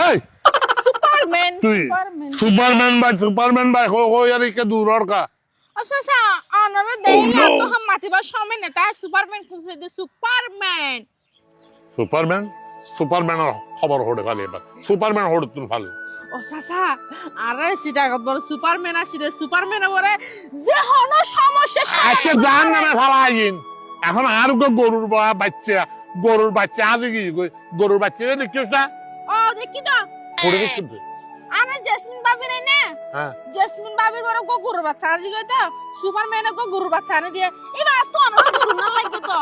এই! সুপারম্যান তুই Superman Superman ভাই সুপারম্যান ভাই হো হো ইয়ার কে দূর কা। আচ্ছা আচ্ছা দেই না। তো হাম মাতিবা সময় না তাই সুপারম্যান দে সুপারম্যান সুপারম্যান সুপারম্যানের খবর হড়ে এবার সুপারম্যান হড়ে ফাল ও সাসা আরে সিটা বল সুপারম্যান সুপারম্যান বলে যে হনো সমস্যা আচ্ছা জান না করে। ফালা আইন এখন আর গরুর বাচ্চা গরুর বাচ্চা আজ কি গরুর বাচ্চা দেখিস না ও দেখি তো। পড়ে দেখছিস তো? আরে জেসমিন বাবি নাই না হ্যাঁ। জেসমিন বাবির বড় গো গরু বাচ্চা আজি গই তো? সুপারম্যান গো গরু বাচ্চা আনে দিয়ে। এবার তো গরু না লাগে তো।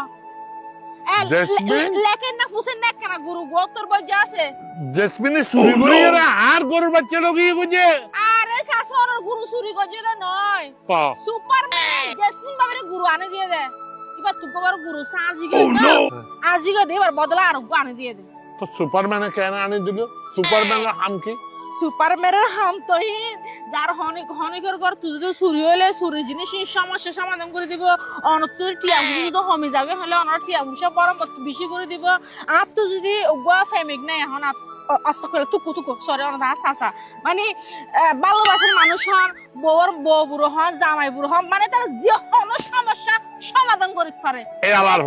জেসমিন? লেকেন না ফুসেন না কেন গরু গো? তোর বজে আছে। জেসমিনে চুরি করে আর গরুর বাচ্চা লগিয়ে গেছে আরে শাসনের গুরু চুরি না নয়। সুপারম্যান জেসমিন বাবির গুরু আনে দিয়ে দে। এবার তুই কবার গুরু সাজি গই তো? আজি গই দে এবার বদলা আর গো আনে দিয়ে দে। তো সুপারম্যানে কেন আনি দিল? সুপারম্যানের হাম কি? সুপারম্যানের হাম তো যার হনিক হনিকের ঘর তুই যদি চুরি চুরি জিনিস সমস্যা সমাধান করে দিব। অনত তুই টিয়া যদি হমি যাবে হলে টিয়া পরম বেশি করে দিব। আর তো যদি নাই এখন করে তুকু তুকু সরে হাস হাসা মানে ভালোবাসার মানুষ হন বউর বউ বুড়ো হন জামাই বুড়ো হন মানে তার যে কোনো সমস্যা সমাধান করে পারে এই আলার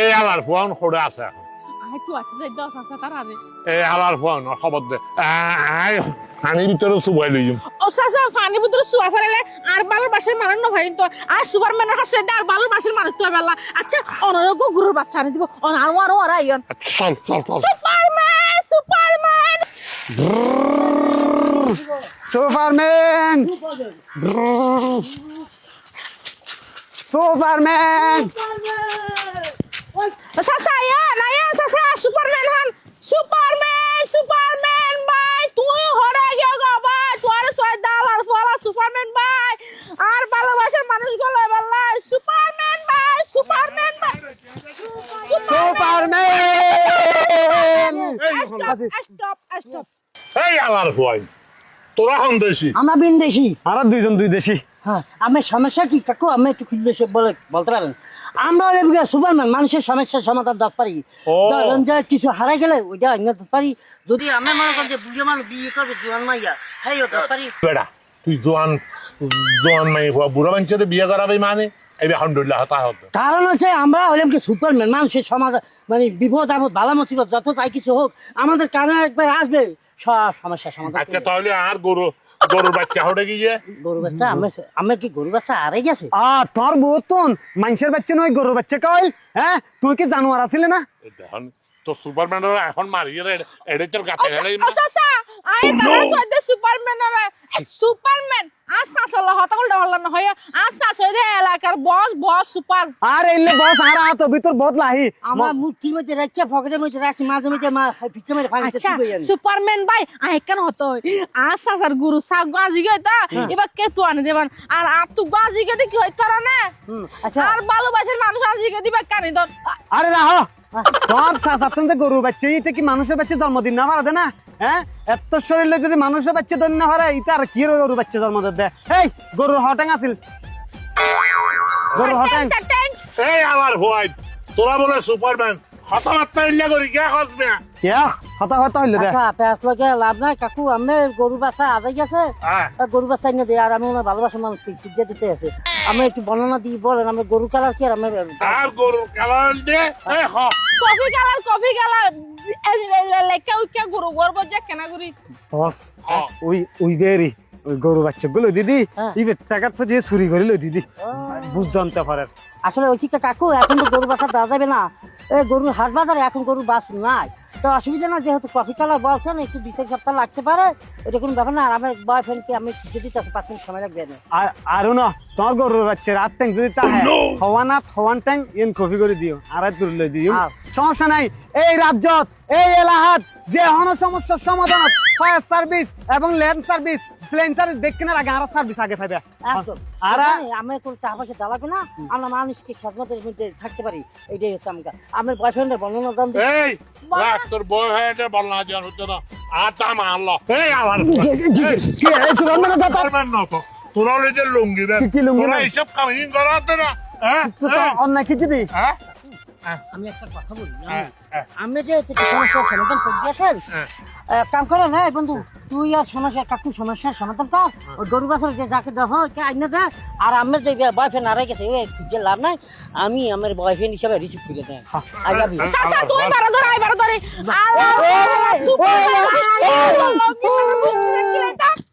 এই আলার ফোন হড়ে আছে এখন। আই তুই আছে যাই দশ আছে তার আরে এই আলার ফোন খবর দে। আই পানির ভিতরে সুবাই লই ও সাসা ফানি ভিতরে শুয়া ফেলে আর ভালোবাসার মানুষ নয় তো। আর সুপারম্যানের হাসে আর ভালোবাসার মানুষ তো বেলা। আচ্ছা অনারোগ্য গুরুর বাচ্চা আনি দিব। অনার আর আর আইয়ন চল চল চল। সুপারম্যান! সুপারম্যান! সুপারম্যান! সুপারম্যান! সাসা আইয়ন আইয়ন সাসা সুপারম্যান হন। সুপারম্যান সুপারম্যান ভাই তুই হরে গিয়ে গো ভাই তোর সয় দাল আর ফলা সুপারম্যান ভাই। আর ভালোবাসার মানুষগুলো বেলা সুপারম্যান ভাই সুপারম্যান ভাই। সুপারম্যান স্টপ স্টপ স্টপ এই আলার ফোন তোরা হন দেশি। আমরা বিনদেশি আমরা দুইজন দুই দেশি। হ্যাঁ আমার সমস্যা কি কাকু? আমি একটু খুঁজলে বলে বলতে পারেন আমরা হলে সুপারম্যান মানুষের সমস্যার সমাধান দিতে পারি। ধরেন যে কিছু হারাই গেলে ওইটা অন্য দিতে পারি। যদি আমি মনে করেন যে বুড়ো মানুষ বিয়ে করবে জোয়ান মাইয়া হ্যাঁ দিতে পারি। বেড়া তুই জোয়ান জোয়ান মাই হওয়া বুড়া মানুষের বিয়ে করাবে মানে কারণ হচ্ছে আমরা হলাম কি সুপারম্যান মানুষের সমাজ মানে বিপদ আপদ বালা মুসিবত যত তাই কিছু হোক আমাদের কানে একবার আসবে সব সমস্যার সমাধান আচ্ছা তাহলে আর গরু গরুর বাচ্চা হড়ে গিয়ে। গরুর বাচ্চা আমরা আমরা কি গরুর বাচ্চা আরে গেছে? আ তোর বউতন মানুষের বাচ্চা নয় গরুর বাচ্চা কইল হ্যাঁ? তুই কি জানোয়ার আছিলে না? দেখুন তো সুপারম্যানের এখন মারিয়ে এড়ে তোর গাতে গেলে আচ্ছা। আই তারা তো এতে সুপারম্যান। আর সুপারম্যান আর হতা উল্টা হল্লা না হয় আর সাসরে এলাকার বস বস সুপার। আর এলে বস আর আতো ভিতর বহুত লাহি। আমার মধ্যে রাখছে মধ্যে রাখি মাঝে মাঝে মা মেরে ফানি আচ্ছা সুপারম্যান ভাই আই কেন হতো? আর সাসার গুরু সাগ গাজি গেতা এবার কে তো আনে দেবান? আর আর তু গাজি গেতে কি হয় তারা না? আচ্ছা। আর ভালোবাসার মানুষ আজি গে দিবা কানি দন আরে রাহ তোর শাসাতন যে গরুর বাচ্চা ইতে কি মানুষের বাচ্চা জন্মদিন না মারা দে না? হ্যাঁ? এত শরীরে যদি মানুষের বাচ্চা না হারে ইতা আর কি গরুর বাচ্চা জন্ম দে এই গরুর হটাং আছিল। গরুর হটাং এই আমার ভয় তোরা বলে সুপারম্যান। কথাবার্তা ইল্লা করি কে হসবে হতা হতা হইল দে আচ্ছা পেঁয়াজ লগে লাভ নাই। কাকু আমি গরু বাচ্চা আদাই গেছে। হ্যাঁ। গরু বাচ্চা এনে দিয়ে আর আমি ওনার ভালোবাসা মানুষ পিজ্জা দিতে আছে। আমি একটু বর্ণনা দিয়ে বলেন আমি গরু কালার কি আর আমি আর গরুর কালার দে। Coffee colour coffee colour. উকে গুরু গর্ব যে কেনা গুরি? বস হ্যাঁ। ওই ওই বেরি ওই গরু বাচ্চা গুলো দিদি হ্যাঁ। ইবে টাকার তো যে চুরি করিল দিদি। বুঝতে পারে। আসলে ওই শিক্ষা কাকু এখন তো গরু বাচ্চা দেওয়া যাবে না। এই গরুর হাট বাজারে এখন গরু বাস নাই। তো অসুবিধা না যেহেতু কফি কালার বলছেন একটু দুই চার সপ্তাহ লাগতে পারে। এটা কোনো ব্যাপার না আর আমার বয়ফ্রেন্ডকে আমি দিতে পাঁচ মিনিট সময় লাগবে না আর আরও না তোমার গরুর বাচ্চা রাত ট্যাং যদি তাহে হওয়া না হওয়ান ট্যাং ইন কফি করে দিও আর দিও। সমস্যা নাই এই রাজ্যত এই এলাহাত যে হন সমস্যার সমাধান ফায়ার সার্ভিস এবং ল্যান্ড সার্ভিস প্লেন সার্ভিস দেখে না আগে আর সার্ভিস আগে পাবে আর আমি কোনো পয়সা না। আমরা মানুষকে খেদমতের মধ্যে থাকতে পারি। এইটাই হচ্ছে। আমার বয়ফ্রেন্ডের বর্ণনা দাম এই রাখ তোর বয় হয়ে এটা জান হচ্ছে না। আর তা মারলো এই আমার না তো? তোরা লুঙ্গি দেন। কি- কি লুঙ্গি তোরা এইসব কামিং করাতে না। হ্যাঁ? হ্যাঁ? অন্যায় কি দিদি হ্যাঁ? আমি একটা কথা বলি আমি যে সমস্যার সমাধান করে দিয়েছেন কাম না বন্ধু তুই আর সমস্যা কাকু সমস্যার সমাধান কর গরু যে যাকে দে আর আমার যে বয়ফ্রেন্ড আরে গেছে যে লাভ নাই আমি আমার বয়ফ্রেন্ড হিসাবে রিসিভ করে দেয় তুই বারো ধরে আই বারো ধরে